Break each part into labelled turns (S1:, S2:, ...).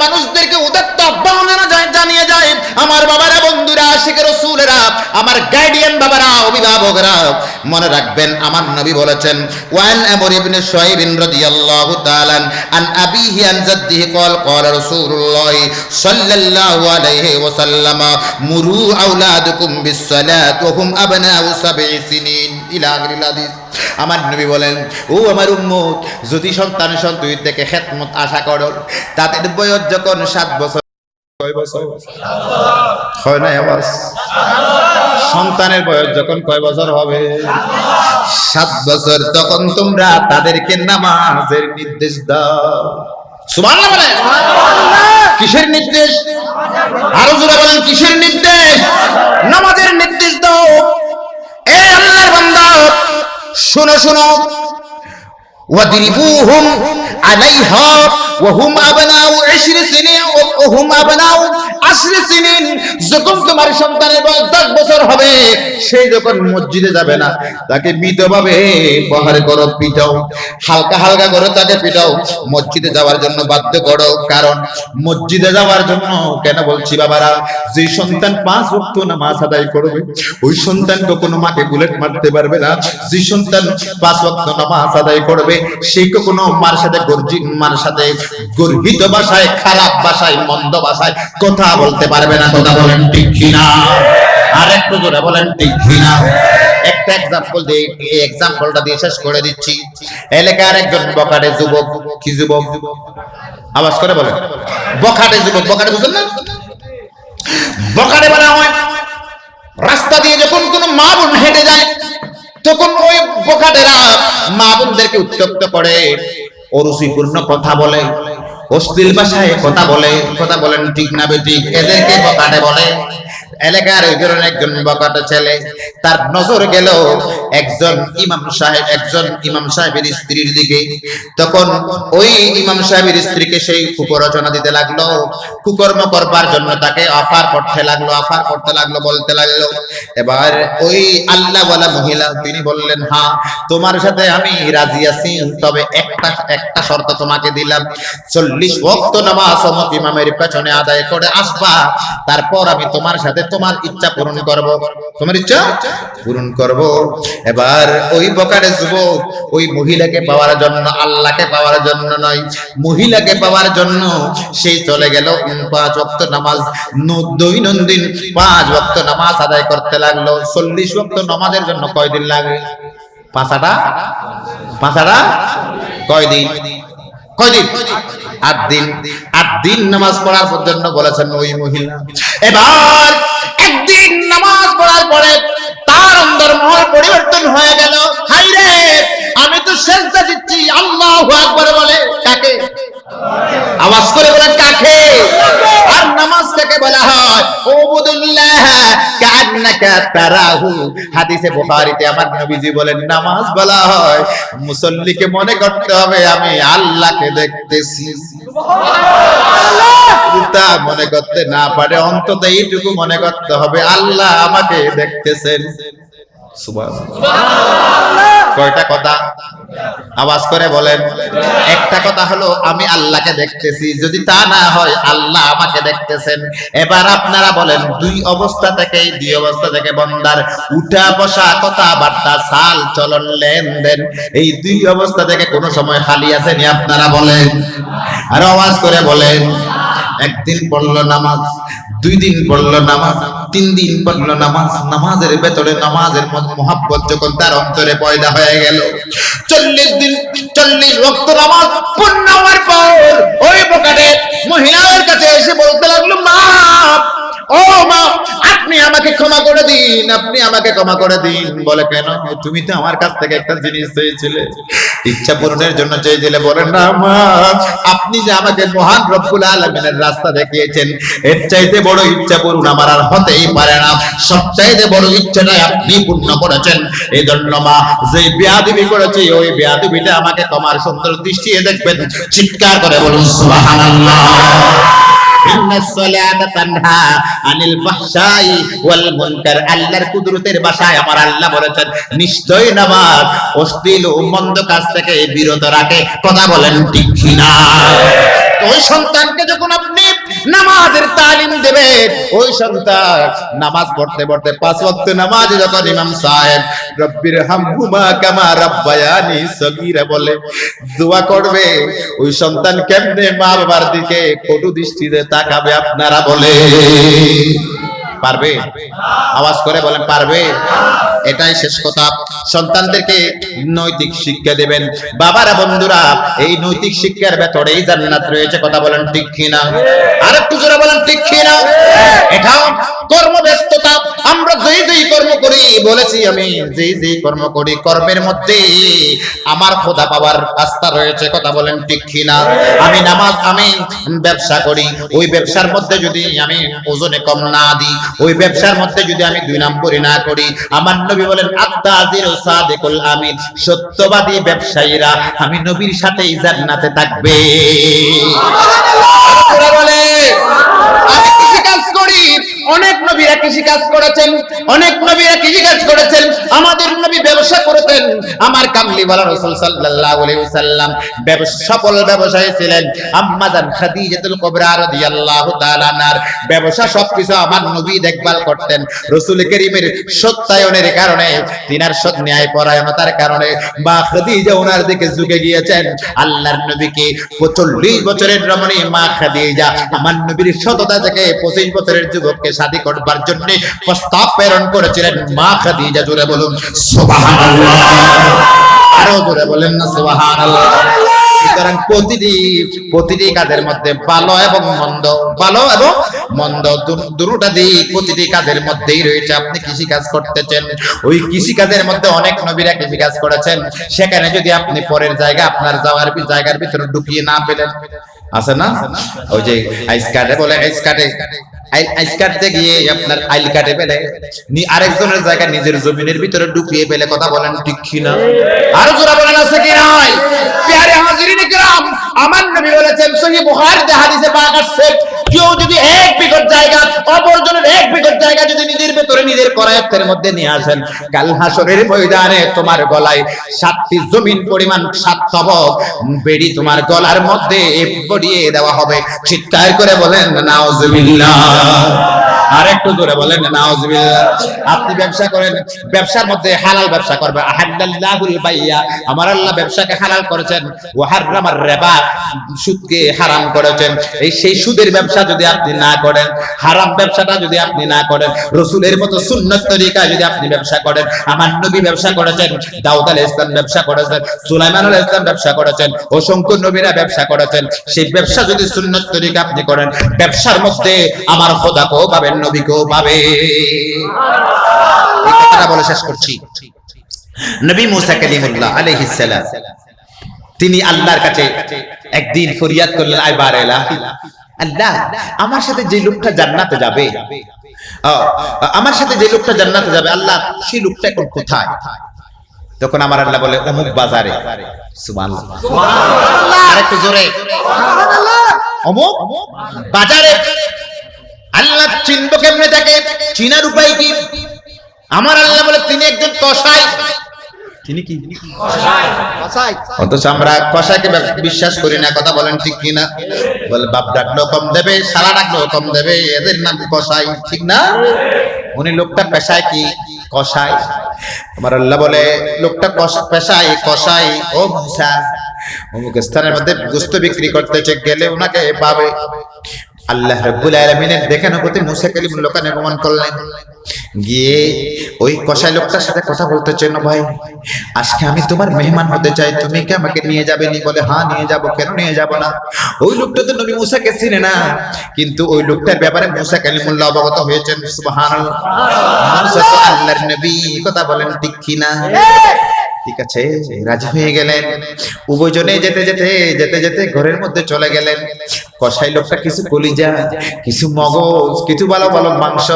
S1: মানুষদেরকে উদাত্ত আহ্বান জানায়- জানিয়ে যায় আমার বাবারা বন্ধুরা আশিকের রসুলেরা আমার গার্ডিয়ান বাবারা অভিভাবকরা মনে রাখবেন আমার নবী বলেছেন ওয়ান আমর ইবনে শুআইব রাদিয়াল্লাহু তাআলা আন আবিহি আন জাদ্দিহি قال قال رسول الله صلى الله عليه وسلم مروا اولادكم بالصلاه وهم ابناء سبع আমার নবী বলেন, ও আমার উম্মত, যদি সন্তান সন্তুই থেকে খেতমত আশা করো, তাদের বয়স যখন সাত বছর, কয় বছর? হয় আওয়াজ? সন্তানের বয়স যখন কয় বছর হবে? সাত বছর তখন তোমরা তাদেরকে নামাজের নির্দেশ দাও। কিসের নির্দেশ? আরও জোরে বলেন, কিসের নির্দেশ? শুনো শুনো। ওয়াদরিবুহুম আলাইহা ওয়া হুম আবনাউ 20 সিনিন। ওহুম আবনাউ আশরি সিনিন যখন তোমার সন্তানের বয়স 10 বছর হবে সেই যখন মসজিদে যাবে না, তাকে মিতভাবে প্রহার করো, পিটাও। হালকা হালকা করে তাকে পিটাও। মসজিদে যাওয়ার জন্য বাধ্য করো, কারণ মসজিদে যাওয়ার জন্য কেন বলছি বাবারা, যে সন্তান পাঁচ ওয়াক্ত নামাজ আদায় করবে, ওই সন্তান কখনো মাকে বুলেট মারতে পারবে না। যে সন্তান পাঁচ ওয়াক্ত নামাজ আদায় করবে সেই কখনো মার সাথে গর্জি মার সাথে গর্বিত ভাষায়, খারাপ ভাষায় মন্দ ভাষায় কথা বলতে পারবে না, কথা বলেন ঠিক কিনা? আর একটু জোরে বলেন ঠিক কিনা? একটা এক্সাম্পল দিয়ে, এই এক্সাম্পলটা দিয়ে শেষ করে দিচ্ছি। এলাকার একজন বকাটে যুবক, কি যুবক? আওয়াজ করে বলেন। বখাটে যুবক, বখাটে বুঝলেন না? বখাটে বলা হয় রাস্তা দিয়ে যখন কোনো মা বোন হেঁটে যায়, তখন ওই বোকাটেরা মা বোনদেরকে উত্তক্ত করে অরুচিপূর্ণ কথা বলে। অশ্লীল ভাষায় কথা বলে কথা বলেন ঠিক না বেঠিক। এদেরকে কথাটা বলে। এলাকার ওই ধরনের একজন বকাটে ছেলে, তার নজর গেল একজন ইমাম সাহেব, একজন ইমাম সাহেবের স্ত্রীর দিকে। তখন ওই ইমাম সাহেবের স্ত্রীকে সেই কুকরচনা দিতে লাগল। কুকর্ম করবার জন্য তাকে অফার করতে লাগল, অফার করতে লাগল, বলতে লাগল। এবার ওই আল্লাহ বলা মহিলা, তিনি বললেন হ্যাঁ তোমার সাথে আমি রাজি আছি, তবে একটা একটা শর্ত তোমাকে দিলাম। চল্লিশ ভক্ত নামাজ ইমামের পেছনে আদায় করে আসবা, তারপর আমি তোমার সাথে তোমার ইচ্ছা পূরণ করব। তোমার ইচ্ছা পূরণ করব। এবার ওই বকারে যুবক, ওই মহিলাকে পাওয়ার জন্য, আল্লাহকে পাওয়ার জন্য নয়, মহিলাকে পাওয়ার জন্য সেই চলে গেল। পাঁচ ওয়াক্ত নামাজ দৈনন্দিন পাঁচ ওয়াক্ত নামাজ আদায় করতে লাগল। চল্লিশ ওয়াক্ত নামাজের জন্য কয়দিন লাগে? পাঁচাটা? পাঁচাটা? কয়দিন? কয়দিন? আট দিন আট দিন নামাজ পড়ার পর্যন্ত বলেছেন ওই মহিলা। এবার একদিন নামাজ পড়ার পরে তার অন্তর মহল পরিবর্তন হয়ে গেল। হাই রে, আমি তো সেজদা দিচ্ছি, আল্লাহ আকবার বলে। কাকে? আওয়াজ করে বলেন, কাকে? বলা মুসল্লিকে মনে করতে হবে, আমি আল্লাহকে দেখতেছি। তা মনে করতে না পারে, অন্তত এইটুকু মনে করতে হবে, আল্লাহ আমাকে দেখতেছেন। সুবহানাল্লাহ। কয়টা কথা? আওয়াজ করে বলেন। একটা কথা হলো, আমি আল্লাহকে দেখতেছি। যদি তা না হয়, আল্লাহ আমাকে দেখতেছেন। এবার আপনারা বলেন, দুই অবস্থা থেকে দুই অবস্থা থেকে বন্দার উঠা বসা কথাবার্তা, সাল চলন লেনদেন, এই দুই অবস্থা থেকে কোনো সময় খালি আছেনি আপনারা বলেন। আর আওয়াজ করে বলেন একদিন পড়ল নামাজ দুই দিন পড়ল নামাজ তিন দিন পড়ল নামাজ, নামাজের ভেতরে নামাজের মোহাব্বত যখন তার অন্তরে পয়দা হয়ে গেল। চল্লিশ দিন, চল্লিশ রক্ত নামাজ পূর্ণ হওয়ার পর ওই প্রকারে মহিলার কাছে এসে বলতে লাগল, মা, ও মা আপনি আমাকে ক্ষমা করে দিন, আপনি আমাকে ক্ষমা করে দিন। বলে কেন? তুমি তো আমার কাছ থেকে একটা জিনিস চেয়েছিলে। ইচ্ছা পূরণের জন্য চেয়েছিলে। বলেন না আপনি যে আমাকে মহান রব্বুল আলমিনের রাস্তা দেখিয়েছেন, এর চাইতে বড় ইচ্ছা পূরণ আমার আর হতেই পারে না। সব চাইতে বড় ইচ্ছাটাই আপনি পূর্ণ করেছেন। এই জন্য মা যে বেয়াদবি করেছি, ওই বেয়াদবিটা আমাকে তোমার সুন্দর দৃষ্টি দেখবেন। চিৎকার করে বলুন, সুবহানাল্লাহ। আনিল আল্লাহর কুদরতের আমার আল্লাহ নিশ্চয় থেকে রাখে। কথা বলেন ঠিক ওই সন্তানকে যখন আপনি নামাজের তালিম দেবে। ওই সন্তান নামাজ পড়তে পড়তে পাঁচ ওয়াক্ত নামাজ যখন ইমাম সাহেব, রব্বির হামহুমা কামা রাব্বায়ানি সগীরা বলে, দোয়া করবে। ওই সন্তান কেমনে মা বাবার দিকে কটু দৃষ্টিতে তাকাবে আপনারা বলে। পারবে? আওয়াজ করে বলেন, পারবে? এটাই শেষ কথা। সন্তানদেরকে নৈতিক শিক্ষা দেবেন। বাবারা, বন্ধুরা, এই নৈতিক শিক্ষার ভেতরেই জান্নাত রয়েছে, কথা বলেন ঠিক কিনা? আর একটু জোরে বলেন ঠিক কিনা? এটা কর্মব্যস্ততা। আমরা যেই যেই কর্ম করি, বলেছি আমি, যেই যেই কর্ম করি, কর্মের মধ্যে আমার খোদা পাওয়ার রাস্তা রয়েছে, কথা বলেন ঠিক কিনা? আমি নামাজ, আমি ব্যবসা করি। ওই ব্যবসার মধ্যে যদি আমি ওজনে কম না দিই, ওই ব্যবসার মধ্যে যদি আমি দুই নম্বরই না করি, আমার নবী বলেন আত্মাজির সাদিকুল আমিন সত্যবাদী ব্যবসায়ীরা আমি নবীর সাথেই জান্নাতে থাকবে। সুবহানাল্লাহ! বলে আমি কৃষি কাজ করি। অনেক নবীরা কৃষি কাজ করেছেন, অনেক নবীরা কৃষি কাজ করেছেন। আমাদের নবী ব্যবসা করেছেন। আমার কামলি বলা রাসূল সাল্লাল্লাহু আলাইহি ওয়াসাল্লাম সফল ব্যবসায়ী ছিলেন আম্মা জান খাদিজাতুল কুবরা রাদিয়াল্লাহু তাআলা আনহার। ব্যবসা সবকিছু আমার নবী দেখভাল করতেন। রাসূল করিমের সত্যায়নের কারণে, তিনার সৎ ন্যায় পরায়ণতার কারণে মা খাদিজা ওনার দিকে ঝুঁকে গিয়েছেন। আল্লাহর নবীকে 45 বছরের রমণী মা খাদিজা আমার নবীর সততা থেকে 25 বছরের যুবককে শাদী করবার জন্য প্রস্তাব প্রেরণ করেছিলেন মা খাদিজা জুড়ে বলুন আরও জোরে বলেন না, সুবহানাল্লাহ। করতেছেন, ওই মধ্যে অনেক নবীরা কৃষি কাজ করেছেন। সেখানে যদি আপনি পরের জায়গা, আপনার যাওয়ার জায়গার ভিতরে ঢুকিয়ে না পেলেন আছে না? ওই যে আইস কাটে বলে আইস কাটে আইস কাটতে গিয়ে আপনার আইল কাটে আরেকজনের জায়গা নিজের জমিনের ভিতরে ঢুকিয়ে ফেলে কথা বলেন ঠিক না আরও জোরা বলেন আছে কি নয় আমার নবী বলেছেন সহি বুখারীতে হাদিসে কেউ যদি এক বিঘত জায়গা, অপরজনের এক বিঘত জায়গা যদি নিজের ভেতরে নিজের করায়ত্তের মধ্যে নিয়ে আসেন, কাল হাসরের ময়দানে তোমার গলায় সাতটি জমিন পরিমাণ সাত তবক, বেড়ি তোমার গলার মধ্যে পড়িয়ে দেওয়া হবে। চিৎকার করে বলেন, নাউজুবিল্লাহ। আর একটু জোরে বলেন, নাউজুবিল্লাহ। আপনি ব্যবসা করেন, ব্যবসার মধ্যে হালাল ব্যবসা করবে। আমার আল্লাহ ব্যবসাকে হালাল করেছেন। ওয়া হারামার রিবা, সুদকে হারাম করেছেন। এই সেই সুদের ব্যবসা যদি আপনি না করেন, হারাম ব্যবসাটা যদি আপনি না করেন, রসুলের মতো সুন্নত তরিকা যদি আপনি ব্যবসা করেন, আমার নবী ব্যবসা করেছেন, দাউদ আলাইহিস ইসলাম ব্যবসা করেছেন, সুলাইমান আলাইহিস ইসলাম ব্যবসা করেছেন, অসংখ্য নবীরা ব্যবসা করেছেন। সেই ব্যবসা যদি সুন্নত তরিকা আপনি করেন, ব্যবসার মধ্যে আমার খোদাকেও পাবেন নবীকেও পাবে এই কথাটা বলে শেষ করছি। নবী মুসা কালিমুল্লাহ আলাইহিস সালাম তিনি আল্লাহর কাছে একদিন ফরিয়াদ করলেন আইবার এলাহি আল্লাহ আমার সাথে যে লোকটা জান্নাতে যাবে আমার সাথে যে লোকটা জান্নাতে যাবে আল্লাহ সেই লোকটা এখন কোথায়? তখন আমার আল্লাহ বলে অমুক বাজারে। সুবহানাল্লাহ। আরেকটু জোরে। অমুক বাজারে আল্লাহ চিনব কেমনে তাকে? চিনার উপায় কি? আমার আল্লাহ বলে তিনি একজন কসাই। তিনি কি? অথচ আমরা কষাকে বিশ্বাস করি না কথা বলেন ঠিক কিনা? বলে বাপ ডাকলেও কম দেবে সারা ডাকলেও কম দেবে এদের নাম কষাই ঠিক না? উনি লোকটা পেশায় কি? কষাই আমার আল্লাহ বলে লোকটা পেশায় কষাই ও মুসা। অমুক স্থানের মধ্যে গোস্ত বিক্রি করতেছে গেলে ওনাকে পাবে। আল্লাহ রাব্বুল আলামিনের দেখানো প্রতি মুসা কালিমুল্লাহ খান আগমন করলেন গিয়ে ওই কসাই লোকটার সাথে কথা বলতে চাই না ভাই আজকে আমি তোমার মেহমান হতে চাই তুমি কি আমাকে নিয়ে যাবে নি? বলে হ্যাঁ নিয়ে যাব কেন নিয়ে যাব না? ওই লোকটা তো নবী মুসাকে চিনে না কিন্তু ওই লোকটার ব্যাপারে মুসা কালিমুল্লাহ অবগত হয়েছেন সুবহানাল্লাহ। মুসা তো আল্লাহর নবী কথা বলেন ঠিক কিনা? ঠিক আছে রাজি হয়ে গেলেন। উভয়জনে যেতে যেতে যেতে যেতে ঘরের মধ্যে চলে গেলেন। কসাই লোকটা কিছু কলিজা, কিছু মগজ, কিছু ভালো ভালো মাংস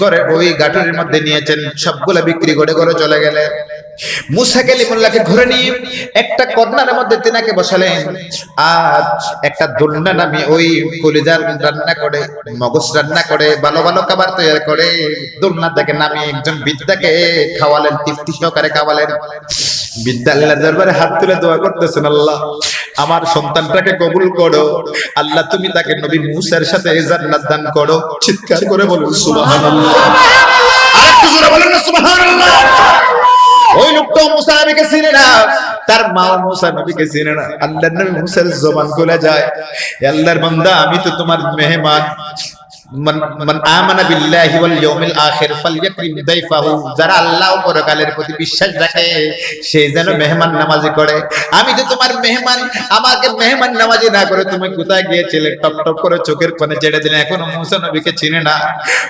S1: ঘরে ওই গাঠুরের মধ্যে নিয়েছেন, সবগুলা বিক্রি করে করে চলে গেলে। কালিমুল্লাহকে ঘরে নিয়ে একটা মধ্যে বসালেন। আর একটা দোলনা নামে ওই রান্না করে, মগজ রান্না করে ভালো ভালো খাবার করে দোলনা একজন খাওয়ালেন, তৃপ্তি সহকারে খাওয়ালেন। বিদ্যা দরবারে হাত তুলে দোয়া করতেছেন আল্লাহ। আমার সন্তানটাকে কবুল করো। আল্লাহ, তুমি তাকে নবী মুসার সাথে জান্নাত দান করো। চিৎকার করে বলুন, সুবহানাল্লাহ। আরেকটু জোরে বলুন সুবহানাল্লাহ। ওই লোকটা মুসা নবীকে চিনে না, তার মা মুসা নবীকে চিনে না। আল্লাহর নবী মুসার জবান খুলে যায়। আল্লাহর বান্দা, আমি তো তোমার মেহমান। যারা আল্লাহ করে। চোখের কোণে ছেড়ে দিলে? এখনও মুসা চিনে না।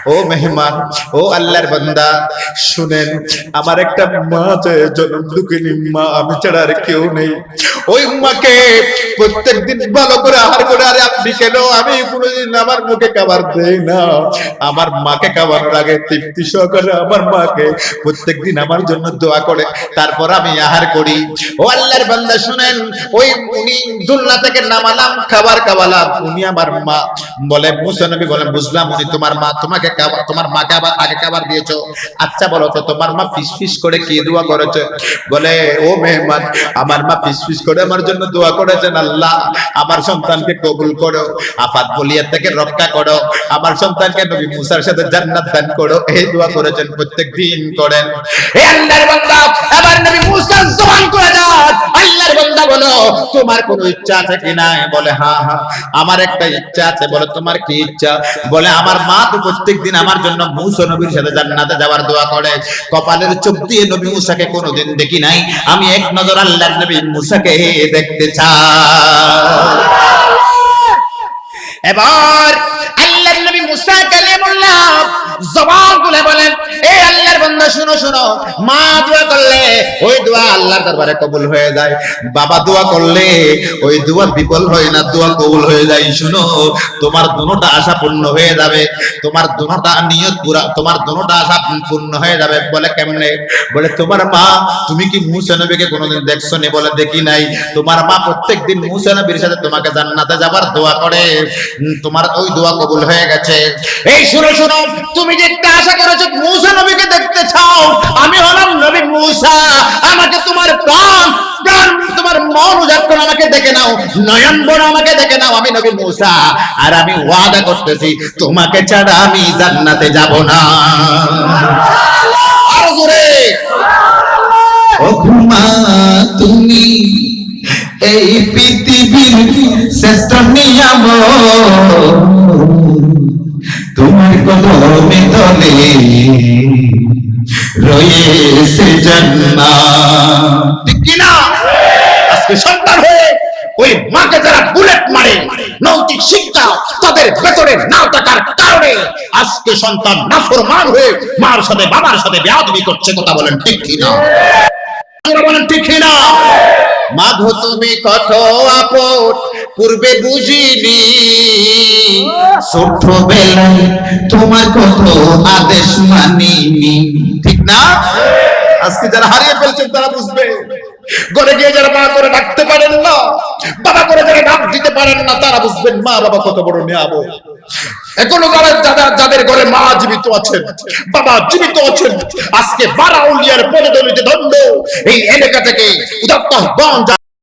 S1: ও মেহমান, ও আল্লাহর বান্দা, শুনেন, আমার একটা মা জন্ম দুঃখিনী মা আমি ছাড়া আর কেউ নেই। ওই মাকে প্রত্যেকদিন ভালো করে আহার করে, আরে আপনি কেন? আমি কোনোদিন আমার মুখে খাবার দেই না আমার মাকে খাবানোর আগে তৃপ্তি সহকারে আমার মাকে প্রত্যেকদিন আমার জন্য দোয়া করে। তারপর আমি আহার করি। ও আল্লাহর বান্দা, শুনেন, ওই উনি থেকে নামালাম, খাবার খাওয়ালাম, উনি আমার মা। বলে বলেন বুঝলাম উনি তোমার মা, তোমাকে খাবার তোমার মাকে আবার আগে খাবার দিয়েছ। আচ্ছা বলো তো, তোমার মা ফিস ফিস করে কি দোয়া করেছে? বলে, ও মেহমান, আমার মা ফিস ফিস করে আমার জন্য দোয়া করেছেন আল্লাহ। আমার সন্তানকে কবুল করো। আফাত বলিয়া থেকে রক্ষা করো। আমার সন্তানকে নবী মুসার সাথে জান্নাত দান করো, এই দোয়া করেছেন প্রত্যেক দিন করেন। হে আল্লাহর বান্দা, এবার নবী মুসা জবান করে দাও। আল্লাহর বান্দা বলো, তোমার কোনো ইচ্ছা আছে কি না? বলে হ্যাঁ হ্যাঁ আমার একটা ইচ্ছা আছে। বলে, তোমার কি ইচ্ছা? বলে, আমার মা তো প্রত্যেক দিন আমার জন্য মুসা নবীর সাথে জান্নাতে যাওয়ার দোয়া করে। কপালের চোখ দিয়ে নবী মুসাকে কোনোদিন দেখি নাই। আমি এক নজর আল্লাহর নবী মুসাকে দেখতে চাই। এবার মুসা কালিমুল্লাহ জবান খুলে বলেন এই আল্লাহর বান্দা শুনো শুনো। মা দোয়া করলে, ওই দোয়া আল্লাহর দরবারে কবুল হয়ে যায়। বাবা দোয়া করলে, ওই দোয়া বিফল হয় না, দোয়া কবুল হয়ে যায়। শুনো, তোমার দুটোটা আশা পূর্ণ হয়ে যাবে। তোমার দুটোটা নিয়ত পুরা, তোমার দুটোটা আশা পূর্ণ হয়ে যাবে। বলে কেমনে? বলে, তোমার মা, তুমি কি মুসা নবীকে কোনোদিন দেখছ নি বলে দেখি নাই? তোমার মা প্রত্যেকদিন মুসা নবীর সাথে তোমাকে জান্নাতে যাবার দোয়া করে। তোমার ওই দোয়া কবুল হয়ে গেছে। এই, শুনো শুনো। তুমি যে একটা আশা করেছ, মুসা নবীকে দেখতে চাও আমি হলাম নবী মুসা। আমাকে তোমার প্রাণ প্রাণ, তোমার মন উজাড় আমাকে দেখে নাও। নয়ন বড় আমাকে দেখে নাও, আমি নবী মুসা। আর আমি ওয়াদা করতেছি, তোমাকে ছাড়া আমি জান্নাতে যাব না।
S2: তুমি এই পৃথিবীর শ্রেষ্ঠ নিয়ম তোমার কদমে তলে রয়েছে
S1: ঠিক কিনা? আজকে সন্তান হয়ে ওই মাকে যারা বুলেট মারে নৈতিক শিক্ষা তাদের ভেতরে না থাকার কারণে আজকে সন্তান নাফরমান হয়ে মার সাথে বাবার সাথে বেয়াদবি করছে কথা বলেন ঠিক কিনা? বলেন ঠিক কিনা? মাধু তুমি কত আপদ পূর্বে বুঝিনি।
S2: ছোটবেলায় তোমার কত আদেশ মানিনি।
S1: ঠিক না? আজকে যারা হারিয়ে ফেলছেন, তারা বুঝবে। ঘরে গিয়ে যারা মা করে ডাকতে পারেন না, বাবা করে যারা ডাক দিতে পারেন না, তারা বুঝবেন মা বাবা কত বড় নিয়ামত। এখনও যারা যাদের যাদের ঘরে মা জীবিত আছেন, বাবা জীবিত আছেন, আজকে বারাউলিয়ার পদদলিতে দণ্ড এই এলাকা থেকে উদাত্ত আহ্বান